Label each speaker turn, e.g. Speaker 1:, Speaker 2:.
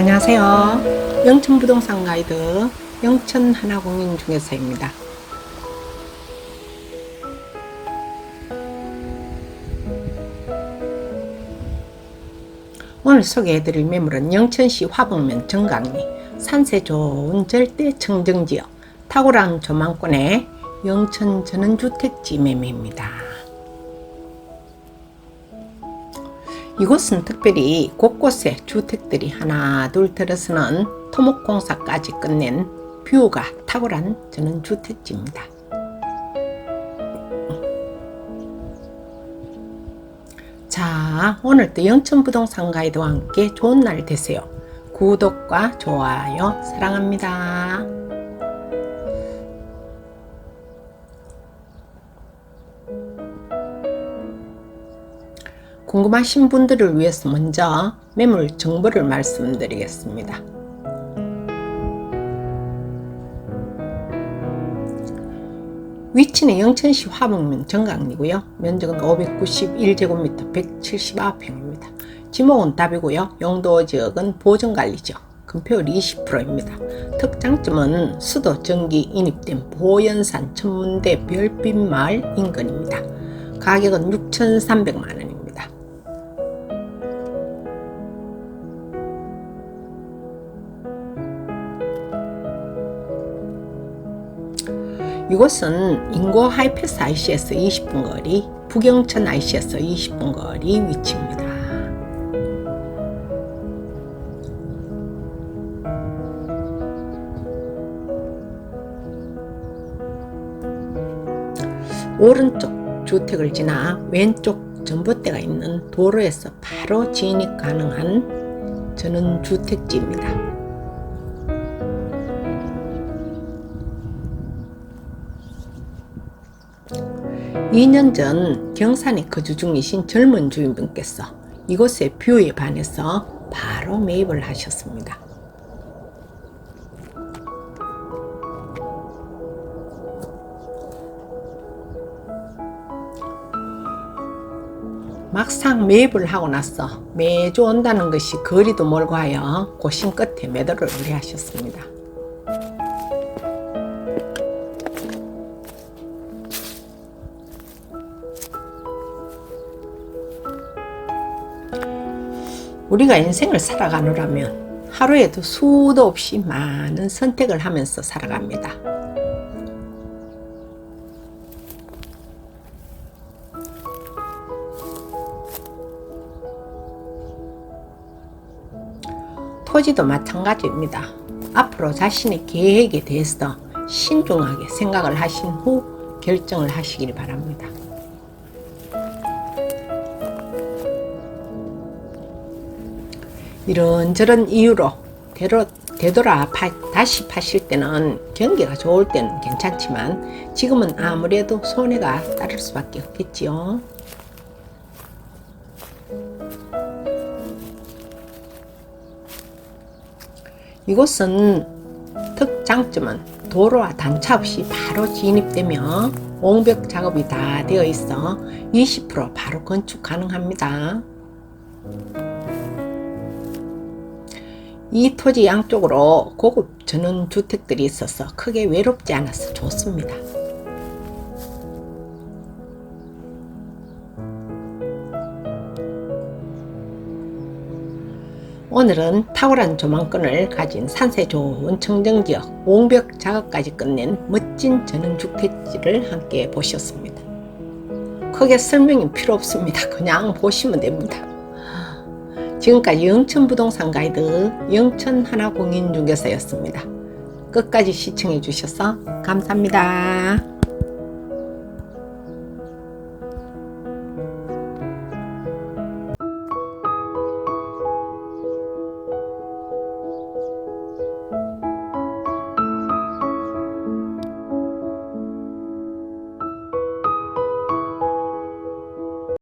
Speaker 1: 안녕하세요. 영천 부동산 가이드 영천 하나공인 중개사입니다. 오늘 소개해드릴 매물은 영천시 화북면 정강리 산세 좋은 절대 청정지역 탁월한 조망권의 영천 전원주택지 매매입니다. 이곳은 특별히 곳곳에 주택들이 하나 둘 들어서는 토목공사까지 끝낸 뷰가 탁월한 전원주택지입니다. 자, 오늘도 영천부동산 가이드와 함께 좋은 날 되세요. 구독과 좋아요 사랑합니다. 궁금하신 분들을 위해서 먼저 매물 정보를 말씀드리겠습니다. 위치는 영천시 화북면 정강리고요. 면적은 591제곱미터 179평입니다. 지목은 답이고요. 용도 지역은 보전관리 지역, 금표율 20%입니다. 특장점은 수도 전기 인입된 보현산 천문대 별빛마을 인근입니다. 가격은 6,300만 원 이곳은 인고 하이패스 IC에서 20분 거리, 북영천 IC에서 20분 거리 위치입니다. 오른쪽 주택을 지나 왼쪽 전봇대가 있는 도로에서 바로 진입 가능한 저는 주택지입니다. 2년 전 경산에 거주 중이신 젊은 주인분께서 이곳의 뷰에 반해서 바로 매입을 하셨습니다. 막상 매입을 하고 나서 매주 온다는 것이 거리도 멀고 하여 고심 끝에 매도를 의뢰하셨습니다. 우리가 인생을 살아가느라면 하루에도 수도 없이 많은 선택을 하면서 살아갑니다. 토지도 마찬가지입니다. 앞으로 자신의 계획에 대해서 신중하게 생각을 하신 후 결정을 하시길 바랍니다. 이런저런 이유로 되로, 되돌아 파, 다시 파실 때는 경기가 좋을 때는 괜찮지만 지금은 아무래도 손해가 따를 수밖에 없겠지요. 이곳은 특장점은 도로와 단차 없이 바로 진입되며 옹벽 작업이 다 되어 있어 20% 바로 건축 가능합니다. 이 토지 양쪽으로 고급 전원 주택들이 있어서 크게 외롭지 않아서 좋습니다. 오늘은 탁월한 조망권을 가진 산세 좋은 청정지역 옹벽 작업까지 끝낸 멋진 전원주택지를 함께 보셨습니다. 크게 설명이 필요 없습니다. 그냥 보시면 됩니다. 지금까지 영천 부동산 가이드 영천 하나공인중개사였습니다. 끝까지 시청해 주셔서 감사합니다.